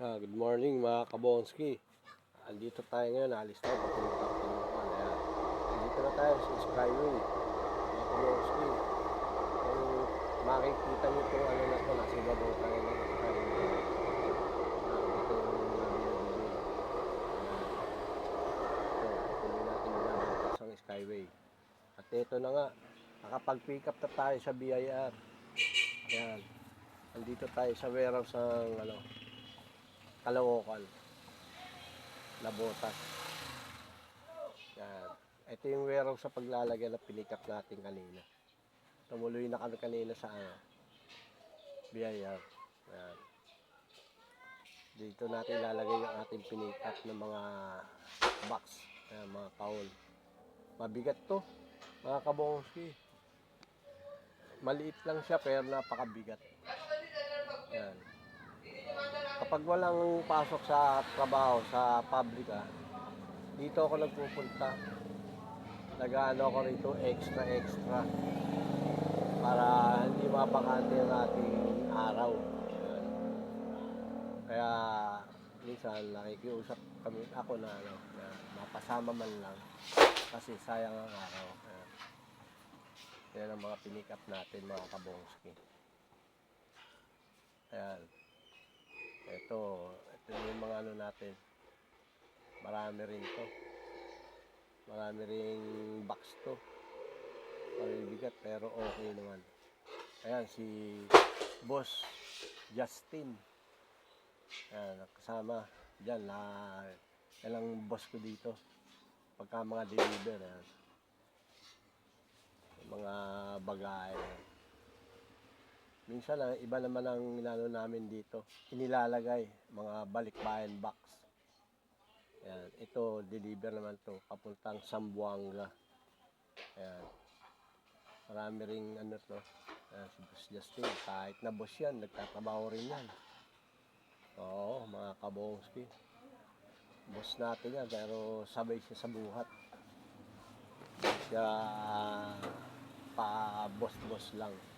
Ah, good morning mga kabonski. Andito tayo ngayon, alis tayo papunta ng Pinukan. Ayan. Andito na tayo sa Skyway. Mga kabonski. Kung makikita nyo itong ano na ito, nasa ibabaw tayo ng Skyway. Ah, Skyway. At ito na nga, nakapag-pick up na tayo sa BIR. Ayan. Andito tayo sa warehouse ng ano, Caloocan na botas. Yan. Ito yung warehouse sa paglalagay na pinikap natin kanina. Tumuloy na kami kanina sa ano, BIR. Yan. Dito natin ilalagay yung ating pinikap ng mga box, Yan, mga kaon. Mabigat to, mga kabongski. Maliit lang siya pero napakabigat. Yan kapag walang pasok sa trabaho sa pabrika, dito ako nagpupunta. Nag-ano ako rito extra extra para hindi mapakante ang ating araw. Kaya minsan nakikiusap kami ako na ano, na mapasama man lang kasi sayang ang araw. Yan. Yan ang mga pinikap natin mga kabongski. Ayan. Ito, ito yung mga ano natin. Marami rin to. Marami ring box to. Palibigat pero okay naman. Ayan, si Boss Justin. Ayan, kasama. Diyan, na, yan ang boss ko dito. Pagka mga deliver, ayan. Mga bagay. Minsan lang, iba naman ang inano namin dito. Inilalagay, mga balikbayan box. Ayan, ito, deliver naman to papuntang Sambuanga. Ayan. Marami ring ano to. Ayan, si Boss Justin, kahit na boss yan, nagtatrabaho rin yan. Oo, mga kabongski. Boss natin yan, pero sabay siya sa buhat. Siya pa boss-boss lang.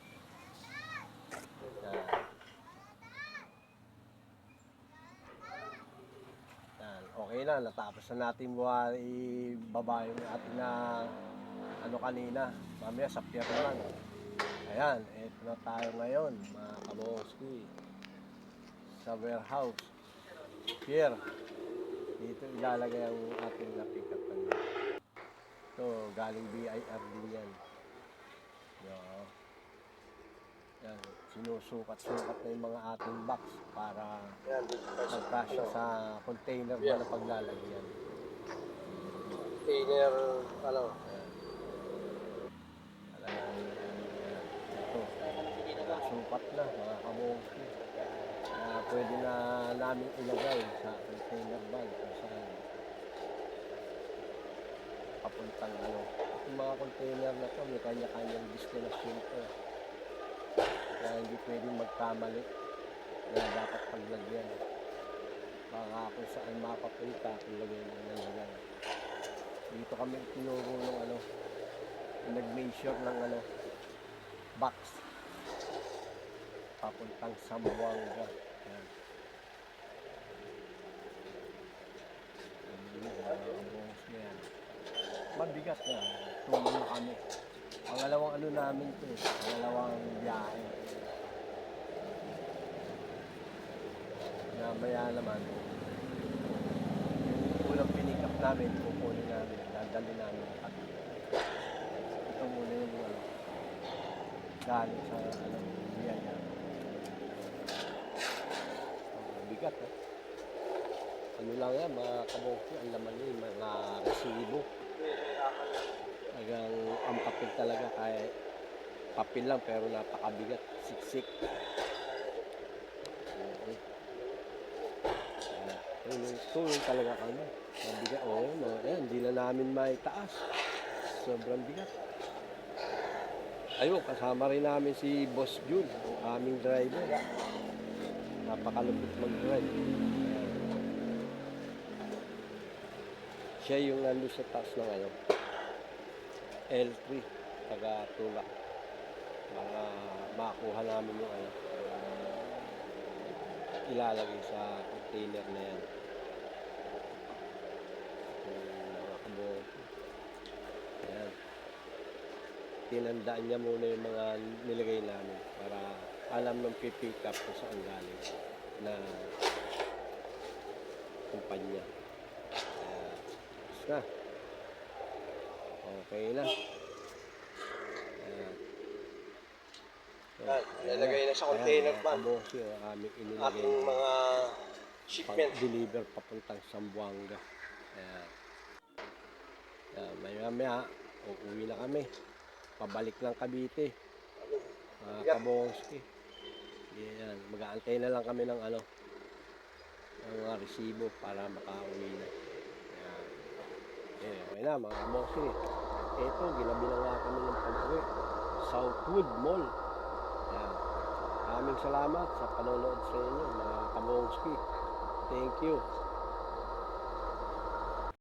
Okay na, natapos na natin buha ibaba yung ating na ano kanina. Mamaya sa pier naman. Ayan, eto na tayo ngayon, mga kamoski. Sa warehouse. Pier. Dito ilalagay ang ating na-pick up kanina. Ito, galing BIR din yan. Yan. Yan, sinusukat-sukat na yung mga ating box para magkasya sa container ba na paglalagyan. Container, ano? Talagang, ito, nakasukat na, mga kamoki. Na pwede na namin ilagay sa container bag kung saan papuntang ano. Yung mga container na to, may kanya-kanyang destination to. Hindi pwedeng magkamali na dapat paglagyan. Baka kung saan mapapunta, kung lagyan mo na lagyan. Dito kami tinuro ng ano, nag-measure ng ano, box. Papuntang Sambuanga. Yan. Yan, mga kabungos na yan. Mabigat na. Tulong na kami. Pangalawang ano namin to eh. Pangalawang biyahe. Namaya naman. Yung unang pinikap namin, kukunin namin, dadali namin ang kabila. Ito muna yung ano, galing sa ano, biyaya. Ang bigat eh. Ano lang yan, mga kamoki, ang laman yun, mga resibo. Talagang ang papel talaga kaya papel lang pero napakabigat, siksik. Okay. Ayan. Tulong talaga kami. Mabigat. Oo, mga, ayan, hindi na namin maitaas. Sobrang bigat. Ayun, kasama rin namin si Boss Jun, aming driver. Napakalupit mag-drive. Siya yung nandun sa taas ng ano, L3, taga Tula. Para makuha namin yung ano. ilalagay sa container na yan. Yung mga kabong. Ayan. Tinandaan niya muna yung mga nilagay namin para alam ng pipick up kung saan galing na kumpanya. Ayan. Tapos na. Okay na. Ayan. Yan, ilalagay na sa container pa. Kamosi, ang aming inilagay. Aking mga shipment. Pag-deliver papuntang Zamboanga. Ayan. Ayan, maya maya, uuwi na kami. Pabalik ng Cavite. Mga Yep. kabongski. Yan, mag-aantay na lang kami ng ano, ng mga resibo para makauwi na. Ayan. Eh, okay na mga kabongski. Ito, ginabi na nga kami ng pag-uwi. Southwood Mall. Ayan. Maraming salamat sa panonood sa inyo, mga kabongski. Thank you.